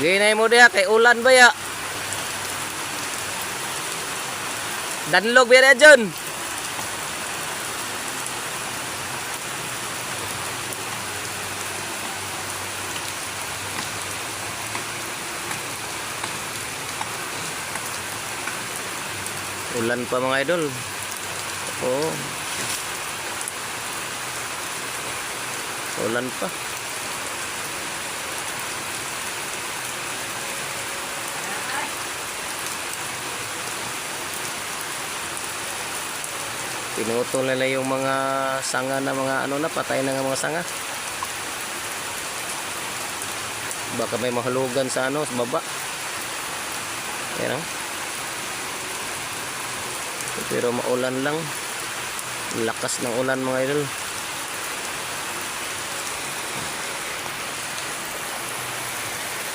Ginay mo diha kay ulan ba ya? Danlog ba yan dyan? Ulan pa mga idol. Oo. Ulan pa. Pinutol nila yung mga sanga na mga ano na patay na nga mga sanga. Baka may mahulugan sa ano sa baba. Ayan oh. Pero maulan lang. Lakas ng ulan mga idol.